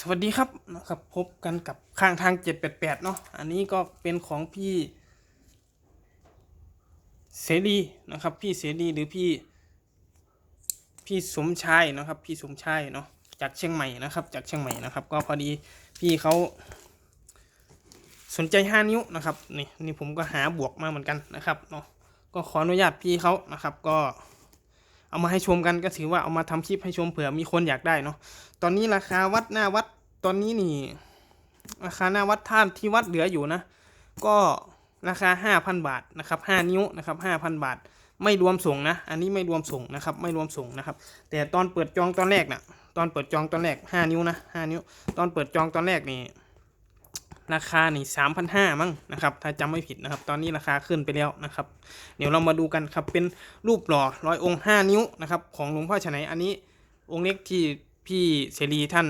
สวัสดีครับนะครับพบกันกับข้างทาง 788 เนาะอันนี้ก็เป็นของพี่เสรีนะครับ พี่เสรีหรือพี่พี่สมชายนะครับ พี่สมชายเนาะจากเชียงใหม่นะครับ จากเชียงใหม่นะครับ ก็พอดีพี่เขาสนใจ5นิ้วนะครับนี่นี่ผมก็หาบวกมาเหมือนกันนะครับเนาะก็ขออนุญาตพี่เขานะครับ ก็เอามาให้ชมกันก็ถือว่าเอามาทำคลิปให้ชมเผื่อมีคนอยากได้เนาะ ตอนนี้ราคาวัดหน้าวัดตอนนี้นี่ ราคาหน้าวัดท่านที่วัดเหลืออยู่นะ ก็ราคาห้าพันบาทนะครับห้านิ้วนะครับห้าพันบาท ไม่รวมส่งนะ อันนี้ไม่รวมส่งนะครับ ไม่รวมส่งนะครับ แต่ตอนเปิดจองตอนแรกนะ่ะตอนเปิดจองตอนแรกห้านิ้วนะห้านิ้ว ตอนเปิดจองตอนแรกนี่ราคานี่สามพันห้ามั้งนะครับ ถ้าจำไม่ผิดนะครับ ตอนนี้ราคาขึ้นไปแล้วนะครับ เดี๋ยวเรามาดูกันครับ เป็นรูปหล่อร้อยองค์ห้านิ้วนะครับ ของหลวงพ่อฉะไหนอันนี้องค์เล็กที่ พี่เสรีท่าน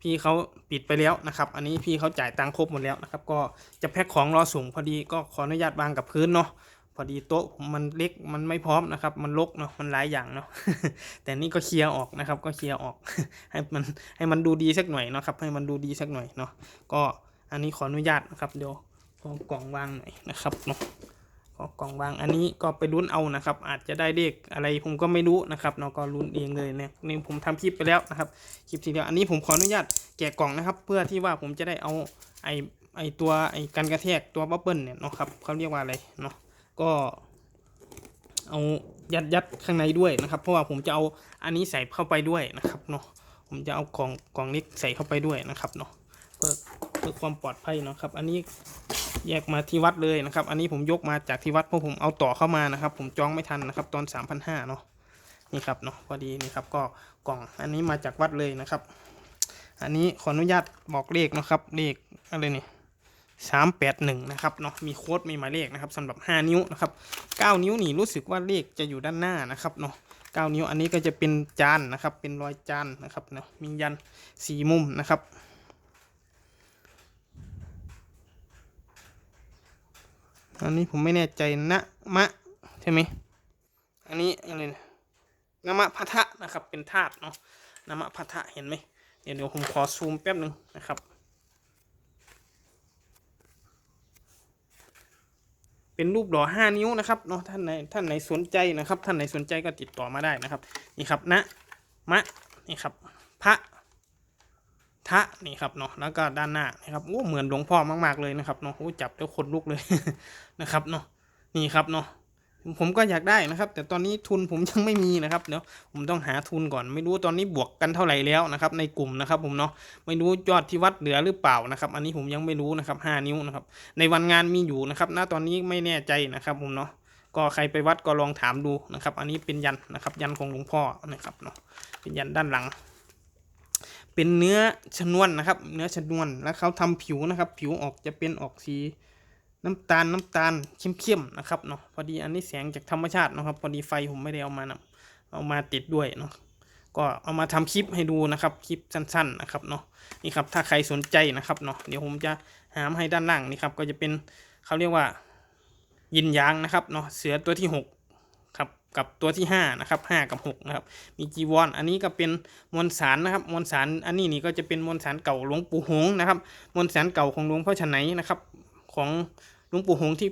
พี่เขาปิดไปแล้วนะครับ อันนี้พี่เขาจ่ายตังครบหมดแล้วนะครับ ก็จะแพ็คของรอส่งพอดีก็ขออนุญาตวางกับพื้นเนาะพอดีโต๊ะมันเล็กมันไม่พร้อมนะครับ มันรกเนาะมันหลายอย่างเนาะแต่นี่ก็เคลียร์ออกนะครับ ก็เคลียร์ออก ให้มันให้มันดูดีสักหน่อยเนาะครับ ให้มันดูดีสักหน่อยเนาะก็อันนี้ขออนุญาตนะครับเดี๋ยวขอกล่องวางหน่อยนะครับเนาะ ก็กล่องวางอันนี้ก็ไปลุ้นเอานะครับ อาจจะได้เลขอะไรผมก็ไม่รู้นะครับเนาะก็ลุ้นเองเลยเนี่ยนี่ผมทำคลิปไปแล้วนะครับคลิปทีเดียวอันนี้ผมขออนุญาตแกะกล่องนะครับ เพื่อที่ว่าผมจะได้เอาไอไอตัวไอกันกระแทกตัวบับเบิ้ลเนี่ยเนาะครับเขาเรียกว่าอะไรเนาะก็เอายัดยัดข้างในด้วยนะครับ เพราะว่าผมจะเอาอันนี้ใส่เข้าไปด้วยนะครับเนาะผมจะเอากล่องกล่องนี้ใส่เข้าไปด้วยนะครับเนาะเพื่อเพื่อความปลอดภัยเนาะครับ อันนี้ แยกมาที่วัดเลยนะครับ อันนี้ผมยกมาจากที่วัดเพราะผมเอาต่อเข้ามานะครับ ผมจองไม่ทันนะครับ ตอน 3 5 0 0เนาะนี่ครับเนาะพอดีนี่ครับก็กล่องอันนี้มาจากวัดเลยนะครับ อันนี้ขออนุญาตบอกเลขนะครับเลขอะไรนี่สามแปดหนึ่งนะครับเนาะมีโค้ดมีหมายเลขนะครับสำหรับ 5 นิ้วนะครับ9นิ้วนี่รู้สึกว่าเลขจะอยู่ด้านหน้านะครับเนาะ9นิ้วอันนี้ก็จะเป็นจานนะครับเป็นรอยจานนะครับเนาะมียันสีมุมนะครับ อันนี้ผมไม่แน่ใจนะมะใช่ไหมอันนี้อะไรนะนะมะพัทะนะครับเป็นธาตุเนาะนะมะพัทะเห็นไหมเดี๋ยวเดี๋ยวผมขอซูมแป๊บหนึ่งนะครับ เป็นรูปหล่อห้านิ้วนะครับเนาะท่านไหนท่านไหนสนใจนะครับ ท่านไหนสนใจก็ติดต่อมาได้นะครับ นี่ครับนะมะนี่ครับพระ ทะนี่ครับเนาะแล้วก็ด้านหน้านะครับโอ้เหมือนหลวงพ่อมากๆเลยนะครับเนาะโอ้จับแล้วขนลุกเลยนะครับเนาะนี่ครับเนาะผมก็อยากได้นะครับ แต่ตอนนี้ทุนผมยังไม่มีนะครับเดี๋ยวผมต้องหาทุนก่อน ไม่รู้ตอนนี้บวกกันเท่าไหร่แล้วนะครับ ในกลุ่มนะครับ ผมเนาะไม่รู้ยอดที่วัดเหลือหรือเปล่านะครับ อันนี้ผมยังไม่รู้นะครับห้านิ้วนะครับ ในวันงานมีอยู่นะครับณตอนนี้ไม่แน่ใจนะครับ ผมเนาะก็ใครไปวัดก็ลองถามดูนะครับ อันนี้เป็นยันนะครับ ยันของหลวงพ่อนะครับเนาะเป็นยันด้านหลัง เป็นเนื้อชนวนนะครับ เนื้อชนวนแล้วเขาทำผิวนะครับ ผิวออกจะเป็นออกสีน้ำตาลน้ำตาลเข้มๆนะครับเนาะพอดีอันนี้แสงจากธรรมชาตินะครับ พอดีไฟผมไม่ได้เอามานะเอามาติดด้วยเนาะก็เอามาทำคลิปให้ดูนะครับคลิปสั้น ๆนะครับเนาะนี่ครับถ้าใครสนใจนะครับเนาะเดี๋ยวผมจะหามให้ด้านล่างนี่ครับก็จะเป็นเขาเรียกว่ายินยางนะครับเนาะเสือตัวที่ห กับตัวที่ห้านะครับห้ากับหกนะครับมีจีวรออันนี้ก็เป็นมวลสารนะครับมวลสารอันนี้นี่ก็จะเป็นมวลสารเก่าหลวงปู่หงนะครับมวลสารเก่าของหลวงพ่อฉะไหนนะครับของหลวงปู่หงที่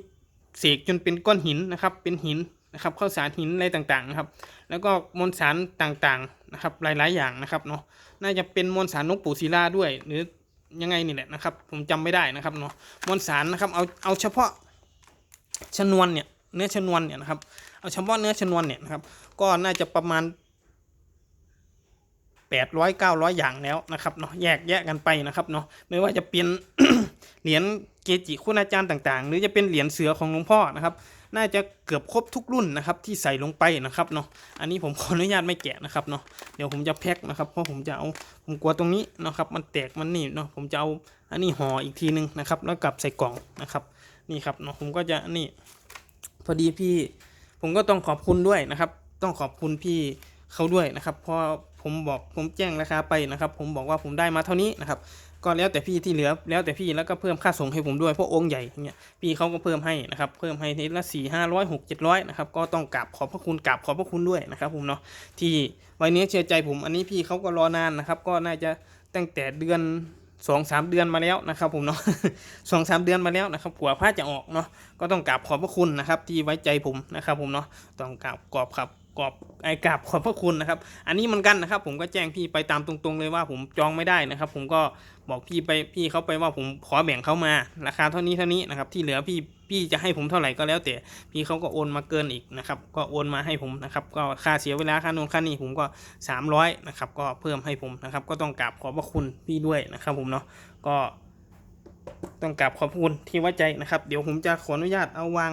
เสกจนเป็นก้อนหินนะครับเป็นหินนะครับข้าวสารหินอะไรต่างๆนะครับแล้วก็มวลสารต่างๆนะครับหลายๆอย่างนะครับเนาะน่าจะเป็นมวลสารหลวงปู่ศิลาด้วย หรือยังไงนี่แหละนะครับผมจำไม่ได้นะครับเนาะมวลสารนะครับเอาเอาเฉพาะชนวนเนี่ยเนื้อชนวนเนี่ยนะครับ เอาเฉพาะเนื้อชนวนเนี่ยนะครับ ก็น่าจะประมาณแปดร้อยเก้าร้อยอย่างแล้วนะครับเนาะแยกแยกกันไปนะครับเนาะไม่ว่าจะเป็นเหรียญเกจิคุณอาจารย์ต่างๆ หรือจะเป็นเหรียญเสือของหลวงพ่อนะครับ น่าจะเกือบครบทุกรุ่นนะครับที่ใส่ลงไปนะครับเนาะอันนี้ผมขออนุญาตไม่แกะนะครับเนาะเดี๋ยวผมจะแพ็คนะครับเพราะผมจะเอาผมกลัวตรงนี้นะครับมันแตกมันนี่เนาะผมจะเอาอันนี้ห่ออีกทีนึงนะครับแล้วกลับใส่กล่องนะครับนี่ครับเนาะผมก็จะนี่พอดีพี่ ผมก็ต้องขอบคุณด้วยนะครับ ต้องขอบคุณพี่เขาด้วยนะครับเพอผมบอกผมแจ้งราคาไปนะครับ ผมบอกว่าผมได้มาเท่านี้นะครับ ก็แล้วแต่พี่ที่เหลือแล้วแต่พี่แล้วก็เพิ่มค่าส่งให้ผมด้วยเพราะองค์ใหญ่เงี้ยพี่เขาก็เพิ่มให้นะครับเพิ่มให้ทีละสี่ห้าร้อยหกเจ็ดร้อยนะครับก็ต้องกราบขอบพระคุณกราบขอบพระคุณด้วยนะครับผมเนาะที่ไว้เนี้เชื่อใจผมอันนี้พี่เขาก็รอนานนะครับ ก็น่าจะตั้งแต่เดือน สองสามเดือนมาแล้วนะครับผมเนาะสองสามเดือนมาแล้วนะครับกว่าผ้าจะออกเนาะก็ต้องกราบขอบพระคุณนะครับ ที่ไว้ใจผมนะครับผมเนาะต้องกราบกรอบครับกรอบไอ้กราบขอบพระคุณนะครับ อันนี้เหมันกันนะครับ ผมก็แจ้งพี่ไปตามตรงๆ เลยว่าผมจองไม่ได้นะครับ ผมก็บอกพี่ไปพี่เขาไปว่าผมขอแบ่งเขามาราคาเท่านี้เท่านี้นะครับ ที่เหลือพี่ พี่จะให้ผมเท่าไหร่ก็แล้วแต่พี่เขาก็โอนมาเกินอีกนะครับก็โอนมาให้ผมนะครับก็ค่าเสียเวลาค่าโน่นค่านี่ผมก็ 300นะครับก็เพิ่มให้ผมนะครับก็ต้องกราบขอบพระคุณพี่ด้วยนะครับผมเนาะก็ต้องกราบขอบคุณที่ไว้ใจนะครับเดี๋ยวผมจะขออนุญาตเอาวาง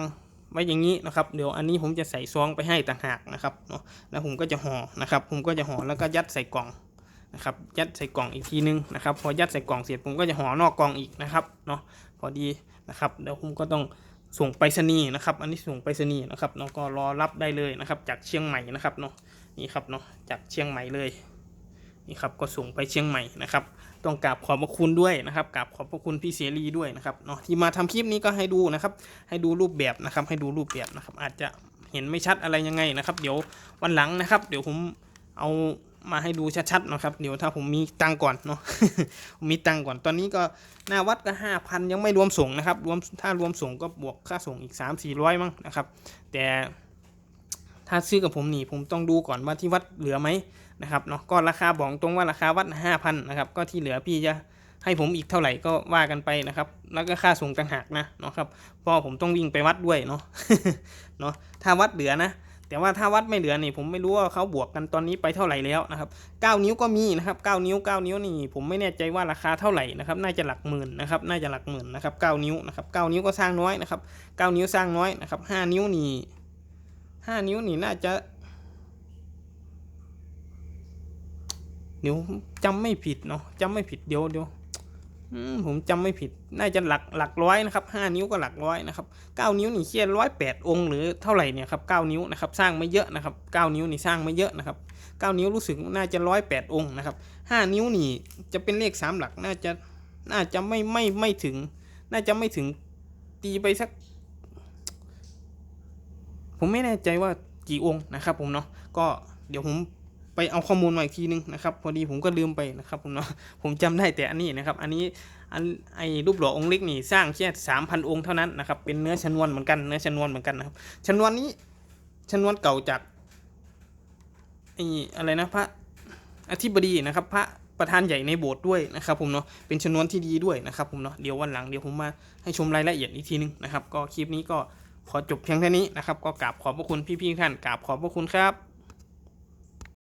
ไว้อย่างนี้นะครับเดี๋ยวอันนี้ผมจะใส่ซองไปให้ต่างหากนะครับเนาะแล้วผมก็จะห่อนะครับ ผมก็จะห่อแล้วก็ยัดใส่กล่องนะครับยัดใส่กล่องอีกทีนึงนะครับ พอยัดใส่กล่องเสร็จผมก็จะห่อนอกกล่องอีกนะครับเนาะพอดีนะครับเดี๋ยวผมก็ต้อง ส่งไปรษณีย์นะครับ อันนี้ส่งไปรษณีย์นะครับเนาะก็รอรับได้เลยนะครับ จากเชียงใหม่นะครับเนาะนี่ครับเนาะจากเชียงใหม่เลยนี่ครับก็ส่งไปเชียงใหม่นะครับ ต้องกราบขอบพระคุณด้วยนะครับกราบขอบพระคุณพี่เสรีด้วยนะครับเนาะที่มาทำคลิปนี้ก็ให้ดูนะครับ ให้ดูรูปแบบนะครับ ให้ดูรูปแบบนะครับ อาจจะเห็นไม่ชัดอะไรยังไงนะครับ เดี๋ยววันหลังนะครับ เดี๋ยวผมเอา มาให้ดูชัดๆนะครับ เดี๋ยวถ้าผมมีตังก่อนเนาะผมมีตังก่อน ตอนนี้ก็หน้าวัดก็ห้าพันยังไม่รวมส่งนะครับ รวมถ้ารวมส่งก็บวกค่าส่งอีกสามสี่ร้อยมั้งนะครับ แต่ถ้าซื้อกับผมนี่ผมต้องดูก่อนว่าที่วัดเหลือไหมนะครับเนาะก็ราคาบอกตรงว่าราคาวัดห้าพันนะครับก็ที่เหลือพี่จะให้ผมอีกเท่าไหร่ก็ว่ากันไปนะครับ แล้วก็ค่าส่งต่างหากนะเนาะครับเพราะผมต้องวิ่งไปวัดด้วยเนาะเนาะถ้าวัดเหลือนะ แต่ว่าถ้าวัดไม่เหลือนี่ผมไม่รู้ว่าเขาบวกกันตอนนี้ไปเท่าไหร่แล้วนะครับ9นิ้วก็มีนะครับ9นิ้ว 9 นิ้วนี่ผมไม่แน่ใจว่าราคาเท่าไหร่นะครับน่าจะหลักหมื่นนะครับน่าจะหลักหมื่นนะครับ9นิ้วนะครับ9นิ้วก็สร้างน้อยนะครับ9นิ้วสร้างน้อยนะครับ5นิ้วนี่5นิ้วนี่น่าจะเดี๋ยวจำไม่ผิดเนาะจำไม่ผิดเดี๋ยวเดี๋ยว ผมจำไม่ผิด น่าจะหลักหลักร้อยนะครับห้านิ้วก็หลักร้อยนะครับเก้านิ้วนี่เคียร้อยแปดองค์หรือเท่าไหร่เนี่ยครับเก้านิ้วนะครับสร้างไม่เยอะนะครับเก้านิ้วนี่สร้างไม่เยอะนะครับเก้านิ้วรู้สึกน่าจะร้อยแปดองค์นะครับห้านิ้วนี่จะเป็นเลขสามหลักน่าจะน่าจะไม่ไม่ไม่ถึง น่าจะไม่ถึงตีไปสัก ผมไม่แน่ใจว่ากี่องค์นะครับผมเนาะก็เดี๋ยวผม ไปเอาข้อมูลมาอีกทีนึงนะครับพอดีผมก็ลืมไปนะครับผมเนาะผมจำได้แต่อันนี้นะครับ อันนี้อันไอ้รูปหล่อองค์เล็กนี่สร้างแค่สามพันองค์เท่านั้นนะครับเป็นเนื้อชนวนเหมือนกันเนื้อชนวนเหมือนกันนะครับชนวนนี้ชนวนเก่าจากไอ้อะไรนะพระอธิบดีนะครับ พระประธานใหญ่ในโบสถ์ด้วยนะครับผมเนาะเป็นชนวนที่ดีด้วยนะครับผมเนาะเดี๋ยววันหลังเดี๋ยวผมมาให้ชมรายละเอียดอีกทีนึงนะครับ ก็คลิปนี้ก็ขอจบเพียงเท่านี้นะครับ ก็กราบขอบพระคุณพี่ๆท่านกราบขอบพระคุณครับ